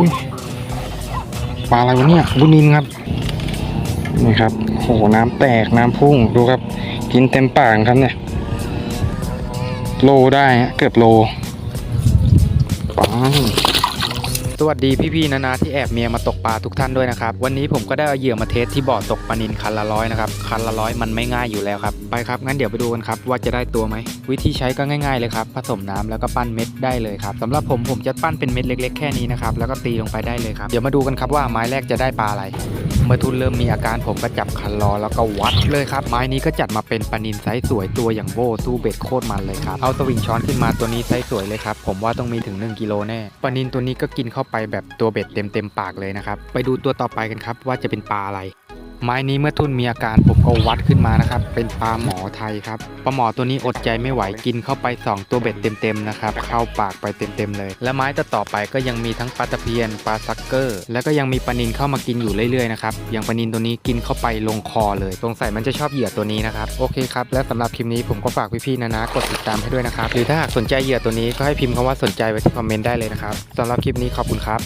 ุ้นปลาอะไรวะเนี่ยบุนินครับนี่ครับโหน้ำแตกน้ำพุ่งดูครับ กินเต็มปากครับเนี่ย โลได้เกือบโลปัง สวัสดีพี่ๆนานาที่แอบเมียมาตกปลาทุกท่านด้วยนะครับ วันนี้ผมก็ได้เอาเหยื่อมาเทสที่บ่อตกปลานินคันละร้อยนะครับ คันละร้อยมันไม่ง่ายอยู่แล้วครับ ไปครับ งั้นเดี๋ยวไปดูกันครับ ว่าจะได้ตัวไหม วิธีใช้ก็ง่ายๆเลยครับ ผสมน้ำแล้วก็ปั้นเม็ดได้เลยครับสำหรับผมผมจะปั้นเป็นเม็ดเล็ก ๆ แค่นี้นะครับ แล้วก็ตีลงไปได้เลยครับ เดี๋ยวมาดูกันครับว่าไม้แรกจะได้ปลาอะไร เมื่อทุนเริ่มมีอาการผมก็จับคันรอแล้วก็วัดเลยครับ ไม้นี้ก็จัดมาเป็นปลานินไซส์สวยตัวอย่างโบสู้เบ็ดโคตรมันเลยครับ เอาสวิงช้อนขึ้นมาตัวนี้ไซส์สวยเลยครับ ผมว่าต้องมีถึง 1กิโลแน่ ปลานินตัวนี้ก็กินเข้าไปแบบตัวเบ็ดเต็มเต็มปากเลยนะครับ ไปดูตัวต่อไปกันครับว่าจะเป็นปลาอะไร ไม้นี้เมื่อทุ่นมีอาการผมก็วัดขึ้นมานะครับ เป็นปลาหมอไทยครับปลาหมอตัวนี้อดใจไม่ไหวกินเข้าไป 2 ตัวเบ็ดเต็มๆนะครับเข้าปากไปเต็มๆเลย และไม้ต่อต่อไปก็ยังมีทั้งปลาตะเพียนปลาซักเกอร์ แล้วก็ยังมีปลานินเข้ามากินอยู่เรื่อยๆนะครับอย่างปลานินตัวนี้กินเข้าไปลงคอเลยสงสัยมันจะชอบเหยื่อตัวนี้นะครับโอเคครับและสำหรับคลิปนี้ผมก็ฝากพี่ๆนะนะกดติดตามให้ด้วยนะครับหรือถ้าหากสนใจเหยื่อตัวนี้ก็ให้พิมพ์คำว่าสนใจไว้ที่คอมเมนต์ได้เลยนะครับสำหรับคลิปนี้ขอบคุณครับ